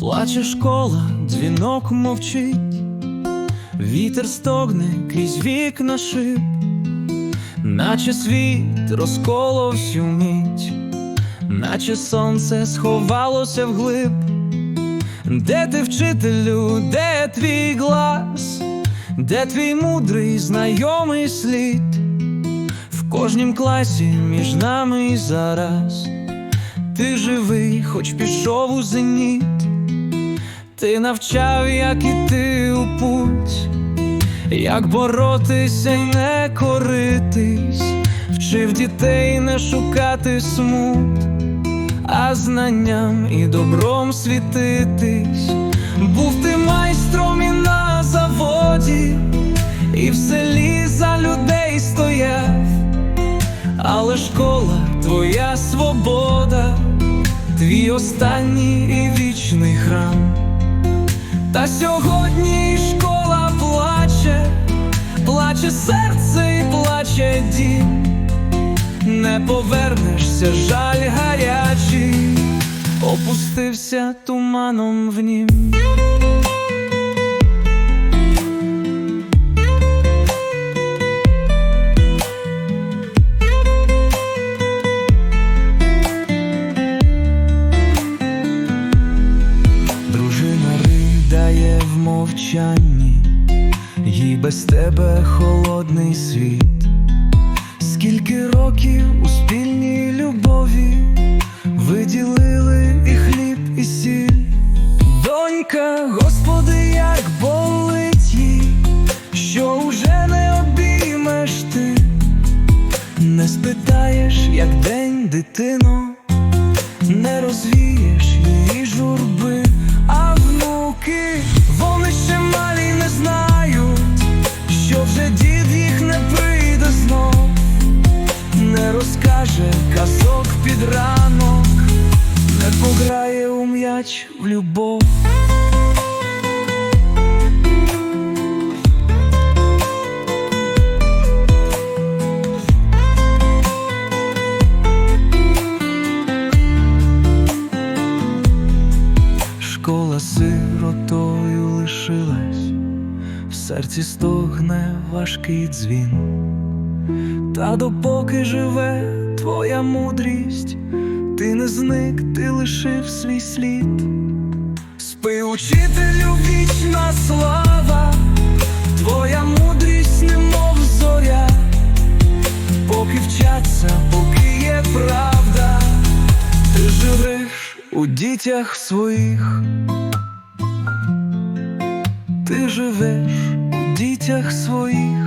Плаче школа, дзвінок мовчить, вітер стогне крізь вікна шиб, наче світ розколовся мить, наче сонце сховалося вглиб. Де ти, вчителю, де твій глас, де твій мудрий знайомий слід? В кожнім класі між нами зараз. Ти живий, хоч пішов у зеніт, ти навчав, як іти у путь, як боротися й не коритись, вчив дітей не шукати смут, а знанням і добром світитись. Був ти майстром і на заводі, і в селі за людей стояв. Але школа твоя свобода, твій останній і вічний храм. Та сьогодні школа плаче, плаче серце і плаче дім. Не повернешся, жаль гарячий, опустився туманом в нім. Мовчанні, їй без тебе холодний світ. Скільки років у спільній любові виділили і хліб, і сіль. Донька, господи, як болить їй, що уже не обіймеш ти, не спитаєш, як день дитино не розвієш розкаже казок під ранок, не пограє у м'яч в любов. Школа сиротою лишилась, в серці стогне важкий дзвін. Та допоки живе твоя мудрість, ти не зник, ти лишив свій слід. Спи, учителю, вічна слава, твоя мудрість, немов зоря, поки вчаться, поки є правда, ти живеш у дітях своїх, ти живеш у дітях своїх.